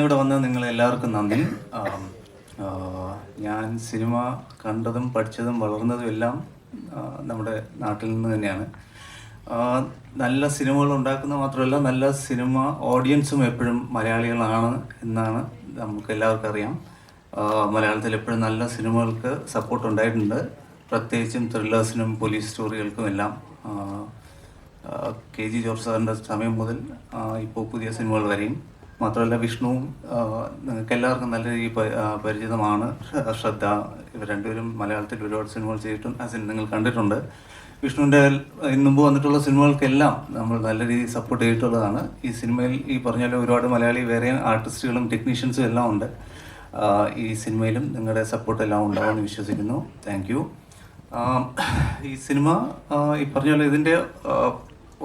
ഇവിടെ വന്ന നിങ്ങൾ എല്ലാവർക്കും നന്ദി ഞാൻ സിനിമ കണ്ടതും പഠിച്ചതും വളർന്നതും എല്ലാം നമ്മുടെ നാട്ടിൽ നിന്ന് തന്നെയാണ്. നല്ല സിനിമകൾ ഉണ്ടാക്കുന്ന മാത്രമല്ല നല്ല സിനിമ ഓഡിയൻസും എപ്പോഴും മലയാളികളാണ് എന്നാണ് നമുക്ക് എല്ലാവർക്കും അറിയാം മലയാളത്തിൽ എപ്പോഴും നല്ല സിനിമകൾക്ക് സപ്പോർട്ട് ഉണ്ടായിട്ടുണ്ട്. പ്രത്യേകിച്ചും ത്രില്ലേഴ്സിനും പോലീസ് സ്റ്റോറികൾക്കും എല്ലാം. കെ ജി ജോർജ് സാറിന്റെ സമയം മുതൽ ഇപ്പോൾ പുതിയ സിനിമകൾ വരെയും. മാത്രമല്ല വിഷ്ണുവും നിങ്ങൾക്ക് എല്ലാവർക്കും നല്ല രീതിയിൽ പരിചിതമാണ്. ശ്രദ്ധ ഇവർ രണ്ടുപേരും മലയാളത്തിൽ ഒരുപാട് സിനിമകൾ ചെയ്തിട്ടുണ്ട് ആ സിനിമ നിങ്ങൾ കണ്ടിട്ടുണ്ട്. വിഷ്ണുവിന്റെ മുമ്പ് വന്നിട്ടുള്ള സിനിമകൾക്കെല്ലാം നമ്മൾ നല്ല രീതിയിൽ സപ്പോർട്ട് ചെയ്തിട്ടുള്ളതാണ്. ഈ സിനിമയിൽ ഈ പറഞ്ഞ പോലെ ഒരുപാട് മലയാളി വേറെ ആർട്ടിസ്റ്റുകളും ടെക്നീഷ്യൻസും എല്ലാം ഉണ്ട്. ഈ സിനിമയിലും നിങ്ങളുടെ സപ്പോർട്ട് എല്ലാം ഉണ്ടാവുമെന്ന് വിശ്വസിക്കുന്നു. താങ്ക് ഈ സിനിമ ഈ പറഞ്ഞ പോലെ ഇതിന്റെ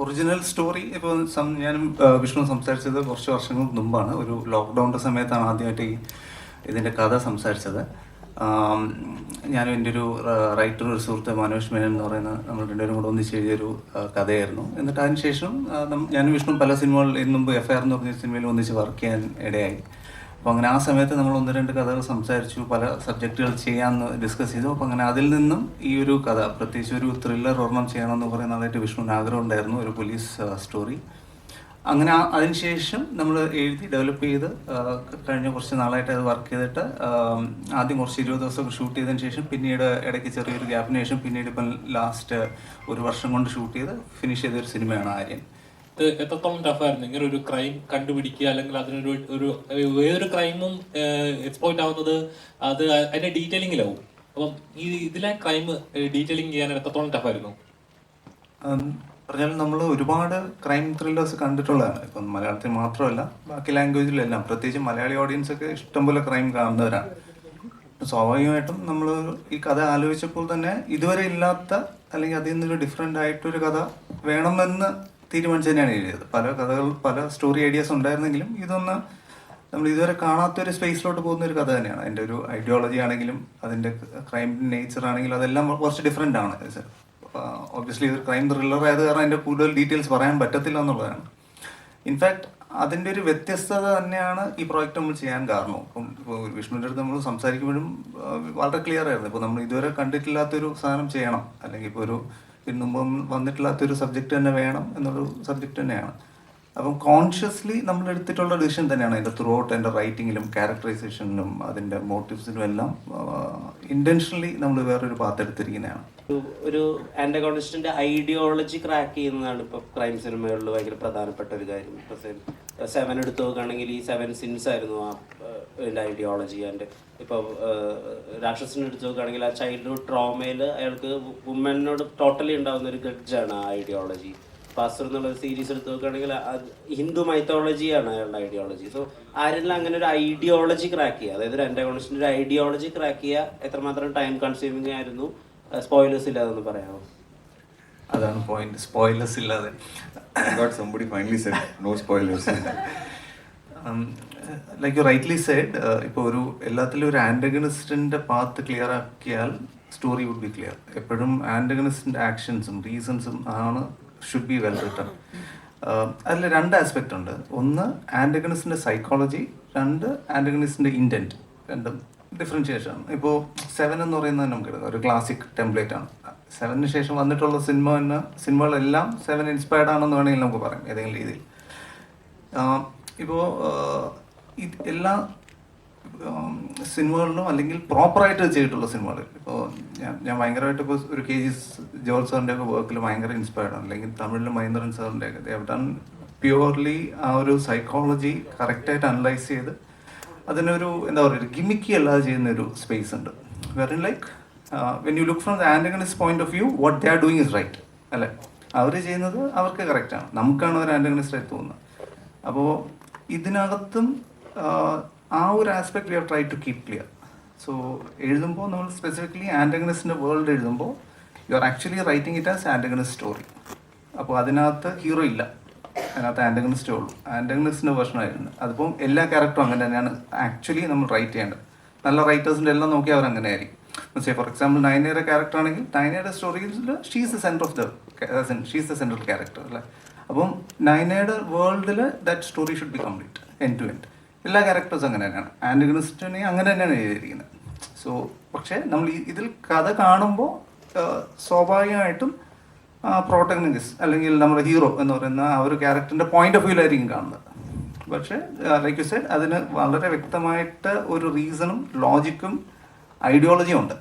ഒറിജിനൽ സ്റ്റോറി ഇപ്പോൾ ഞാനും വിഷ്ണു സംസാരിച്ചത് കുറച്ച് വർഷങ്ങൾക്ക് മുമ്പാണ്. ഒരു ലോക്ക്ഡൗണിന്റെ സമയത്താണ് ആദ്യമായിട്ട് ഈ ഇതിന്റെ കഥ സംസാരിച്ചത്. ഞാനും എന്റെ ഒരു റൈറ്റർ ഒരു സുഹൃത്ത് മനോജ് മേനൻ എന്ന് പറയുന്ന നമ്മൾ രണ്ടുപേരും കൂടെ ഒന്നിച്ച് എഴുതിയൊരു കഥയായിരുന്നു. എന്നിട്ട് അതിനുശേഷം ഞാനും വിഷ്ണു പല സിനിമകൾ ഇന്നും മുമ്പ് എഫ് ആർ എന്ന് പറഞ്ഞ സിനിമയിൽ ഒന്നിച്ച് വർക്ക് ചെയ്യാൻ ഇടയായി. അപ്പോൾ അങ്ങനെ ആ സമയത്ത് നമ്മൾ ഒന്ന് രണ്ട് കഥകൾ സംസാരിച്ചു പല സബ്ജക്റ്റുകൾ ചെയ്യാമെന്ന് ഡിസ്കസ് ചെയ്തു. അപ്പോൾ അങ്ങനെ അതിൽ നിന്നും ഈ ഒരു കഥ പ്രത്യേകിച്ച് ഒരു ത്രില്ലർ ഒരെണ്ണം ചെയ്യണമെന്ന് കുറേ നാളായിട്ട് വിഷ്ണുവിന് ആഗ്രഹം ഉണ്ടായിരുന്നു ഒരു പോലീസ് സ്റ്റോറി അങ്ങനെ അതിനുശേഷം നമ്മൾ എഴുതി ഡെവലപ്പ് ചെയ്ത് കഴിഞ്ഞ കുറച്ച് നാളായിട്ട് അത് വർക്ക് ചെയ്തിട്ട് ആദ്യം കുറച്ച് ഇരുപത് ദിവസം ഷൂട്ട് ചെയ്തതിന് ശേഷം പിന്നീട് ഇടയ്ക്ക് ചെറിയൊരു ഗ്യാപ്പിന് ശേഷം പിന്നീട് ഇപ്പം ലാസ്റ്റ് ഒരു വർഷം കൊണ്ട് ഷൂട്ട് ചെയ്ത് ഫിനിഷ് ചെയ്തൊരു സിനിമയാണ് ആര്യൻ. എത്രത്തോളം ടഫായിരുന്നു ഇങ്ങനെ ഒരു ക്രൈം കണ്ടുപിടിക്കുക അല്ലെങ്കിൽ അതിനൊരു ഒരു ഏതൊരു ക്രൈമും എക്സ്പ്ലോയിറ്റ് ആവുന്നത് അത് അതിന്റെ ഡീറ്റെയിലിംഗിലാവും അപ്പം ഈ ഇതിലെ ക്രൈം ഡീറ്റെയിലിംഗ് ചെയ്യാൻ എത്രത്തോളം ടഫായിരുന്നു പറഞ്ഞാൽ നമ്മൾ ഒരുപാട് ക്രൈം ത്രില്ലേഴ്സ് കണ്ടിട്ടുള്ളതാണ്. ഇപ്പം മലയാളത്തിൽ മാത്രമല്ല ബാക്കി ലാംഗ്വേജിലെല്ലാം പ്രത്യേകിച്ച് മലയാളി ഓഡിയൻസ് ഒക്കെ ഇഷ്ടംപോലെ ക്രൈം കാണുന്നവരാണ്. സ്വാഭാവികമായിട്ടും നമ്മൾ ഈ കഥ ആലോചിച്ചപ്പോൾ തന്നെ ഇതുവരെ ഇല്ലാത്ത അല്ലെങ്കിൽ അതിൽ നിന്നൊരു ഡിഫറെന്റ് ആയിട്ടൊരു കഥ വേണമെന്ന് തീരുമാനിച്ച് തന്നെയാണ് എഴുതിയത്. പല കഥകൾ പല സ്റ്റോറി ഐഡിയാസ് ഉണ്ടായിരുന്നെങ്കിലും ഇതൊന്ന് നമ്മൾ ഇതുവരെ കാണാത്തൊരു സ്പേസിലോട്ട് പോകുന്ന ഒരു കഥ തന്നെയാണ്. അതിന്റെ ഒരു ഐഡിയോളജി ആണെങ്കിലും അതിന്റെ ക്രൈം നേച്ചർ ആണെങ്കിലും അതെല്ലാം കുറച്ച് ഡിഫറെന്റ് ആണ്. ഒബ്വിയസ്ലി ഇതൊരു ക്രൈം ത്രില്ലർ ആയത് കാരണം അതിന്റെ കൂടുതൽ ഡീറ്റെയിൽസ് പറയാൻ പറ്റത്തില്ല എന്നുള്ളതാണ്. ഇൻഫാക്ട് അതിന്റെ ഒരു വ്യത്യസ്തത തന്നെയാണ് ഈ പ്രോജക്റ്റ് നമ്മൾ ചെയ്യാൻ കാരണം ഇപ്പം ഇപ്പോൾ വിഷ്ണുവിന്റെ അടുത്ത് നമ്മൾ സംസാരിക്കുമ്പോഴും വളരെ ക്ലിയർ ആയിരുന്നു. ഇപ്പോൾ നമ്മൾ ഇതുവരെ കണ്ടിട്ടില്ലാത്തൊരു സാധനം ചെയ്യണം. അല്ലെങ്കിൽ ഇപ്പോൾ ഒരു ഇതിന് മുമ്പ് വന്നിട്ടില്ലാത്തൊരു സബ്ജക്റ്റ് തന്നെ വേണം എന്നൊരു സബ്ജക്റ്റ് തന്നെയാണ്. അപ്പം കോൺഷ്യസ്ലി നമ്മൾ എടുത്തിട്ടുള്ള ഡിസിഷൻ തന്നെയാണ് അതിന്റെ ത്രൂ ഔട്ട് എന്റെ റൈറ്റിങ്ങിലും ക്യാരക്ടറൈസേഷനിലും അതിന്റെ മോട്ടീവ്സിലും എല്ലാം ഇന്റൻഷനലി നമ്മൾ വേറൊരു പാത്ത് എടുത്തിരിക്കുന്നതാണ്. ഒരു- ആന്റഗോണിസ്റ്റിന്റെ ഐഡിയോളജി ക്രാക്ക് ചെയ്യുന്നതാണ് ഇപ്പൊ ക്രൈം സിനിമകളിൽ ഭയങ്കര പ്രധാനപ്പെട്ട ഒരു കാര്യം. സെവൻ എടുത്തു നോക്കുകയാണെങ്കിൽ ഈ സെവൻ സിൻസ് ആയിരുന്നു ആ എന്റെ ഐഡിയോളജി എന്റെ ഇപ്പോൾ രാക്ഷസിനെ എടുത്തു നോക്കുകയാണെങ്കിൽ ആ ചൈൽഡ്ഹുഡ് ട്രോമയിൽ അയാൾക്ക് വുമനോട് ടോട്ടലി ഉണ്ടാകുന്ന ഒരു ഗഡ്ജാണ് ആ ഐഡിയോളജി പാസ്റ്റർ എന്നുള്ള സീരീസ് എടുത്ത് നോക്കുകയാണെങ്കിൽ ഹിന്ദു മൈത്തോളജിയാണ് അയാളുടെ ഐഡിയോളജി സോ ആരെല്ലാം അങ്ങനെ ഒരു ഐഡിയോളജി ക്രാക്ക് ചെയ്യുക അതായത് ഒരു ആന്റഗോണിസ്റ്റിന്റെ ഒരു ഐഡിയോളജി ക്രാക്ക് ചെയ്യുക എത്രമാത്രം ടൈം കൺസ്യൂമിങ് ആയിരുന്നു സ്പോയിലേഴ്സ് ഇല്ലാതെന്ന് പറയാമോ? അതാണ് പോയിന്റ് സ്പോയിലേഴ്സ് ഇല്ലാതെ. ലൈക്ക് യു റൈറ്റ്ലി സെഡ് ഇപ്പോൾ ഒരു എല്ലാത്തിലും ഒരു ആന്റഗണിസ്റ്റിന്റെ പാത്ത് ക്ലിയർ ആക്കിയാൽ സ്റ്റോറി വുഡ് ബി ക്ലിയർ എപ്പോഴും ആന്റഗണിസ്റ്റിന്റെ ആക്ഷൻസും റീസൺസും ആണ് ഷുഡ് ബി വെൽ റിട്ടൺ അതിൽ രണ്ട് ആസ്പെക്റ്റ് ഉണ്ട്. ഒന്ന് ആന്റഗണിസ്റ്റിന്റെ സൈക്കോളജി രണ്ട് ആന്റഗണിസ്റ്റിന്റെ ഇന്റന്റ് രണ്ടും ഡിഫറൻഷിയേഷൻ ഇപ്പോൾ സെവൻ എന്ന് പറയുന്നത് നമുക്ക് എടുക്കാം. ഒരു ക്ലാസിക് ടെംപ്ലേറ്റ് ആണ്. സെവന് ശേഷം വന്നിട്ടുള്ള സിനിമ തന്നെ സിനിമകളെല്ലാം സെവൻ ഇൻസ്പയർഡ് ആണെന്ന് വേണമെങ്കിൽ നമുക്ക് പറയാം ഏതെങ്കിലും രീതിയിൽ. ഇപ്പോൾ എല്ലാ സിനിമകളിലും അല്ലെങ്കിൽ പ്രോപ്പറായിട്ട് ചെയ്തിട്ടുള്ള സിനിമകൾ ഇപ്പോൾ ഞാൻ ഞാൻ ഭയങ്കരമായിട്ട് ഇപ്പോൾ ഒരു കെ ജി ജോർജ് സാറിന്റെ ഒക്കെ വർക്കിൽ ഭയങ്കര ഇൻസ്പയർഡ് ആണ്. അല്ലെങ്കിൽ തമിഴിൽ മഹേന്ദ്രൻ സാറിന്റെ ഒക്കെ. ദേവ് ഡൺ പ്യുവർലി ആ ഒരു സൈക്കോളജി കറക്റ്റായിട്ട് അനലൈസ് ചെയ്ത് അതിനൊരു എന്താ പറയുക ഗിമിക്കി അല്ലാതെ ചെയ്യുന്ന ഒരു സ്പേസ് ഉണ്ട് wherein like when you look from the antagonist point of view what they are doing is right അല്ലേ? അവർ ചെയ്യുന്നത് അവർക്ക് കറക്റ്റാണ് നമുക്കാണ് ഒരു ആന്റഗണിസ്റ്റ് ആയി തോന്നുന്നത്. അപ്പോൾ ഇതിനകത്തും ആ ഒരു aspect we have try to keep clear so എഴുതുമ്പോൾ നമ്മൾ സ്പെസിഫിക്കലി ആന്റഗണിസ്റ്റിന്റെ വേൾഡ് എഴുതുമ്പോൾ you are actually writing it as antagonist story അപ്പോൾ അതിനകത്ത് ഹീറോ ഇല്ല. അതിനകത്ത് ആന്റഗണിസ്റ്റേ ഉള്ളൂ. ആന്റഗണിസ്റ്റിന്റെ വേർഷനായിരുന്നു അതിപ്പം എല്ലാ ക്യാരക്ടറും അങ്ങനെ തന്നെയാണ് ആക്ച്വലി നമ്മൾ റൈറ്റ് ചെയ്യേണ്ടത്. നല്ല റൈറ്റേഴ്സിന്റെ എല്ലാം നോക്കി അവർ അങ്ങനെ ആയിരിക്കും. പക്ഷേ ഫോർ എക്സാമ്പിൾ നയനയുടെ ക്യാരക്ടർ ആണെങ്കിൽ നയനയുടെ സ്റ്റോറിയിൽ she's the center of the she's the central character അല്ലേ? അപ്പം നയനയുടെ വേൾഡിൽ that story should be complete end to end എല്ലാ ക്യാരക്ടേഴ്സും അങ്ങനെ തന്നെയാണ്. ആന്റഗണിസ്റ്റിനെ അങ്ങനെ തന്നെയാണ് എഴുതിയിരിക്കുന്നത്. സോ പക്ഷേ നമ്മൾ ഇതിൽ കഥ കാണുമ്പോൾ സ്വാഭാവികമായിട്ടും പ്രോട്ടഗണിസ്റ്റ് അല്ലെങ്കിൽ നമ്മുടെ ഹീറോ എന്ന് പറയുന്ന ആ ഒരു ക്യാരക്ടറിന്റെ പോയിന്റ് ഓഫ് വ്യൂ ആയിരിക്കും കാണുന്നത്. പക്ഷേ ലൈക്ക് യു സെഡ് അതിന് വളരെ വ്യക്തമായിട്ട് ഒരു റീസണും ലോജിക്കും ഐഡിയോളജിയും ഉണ്ട്.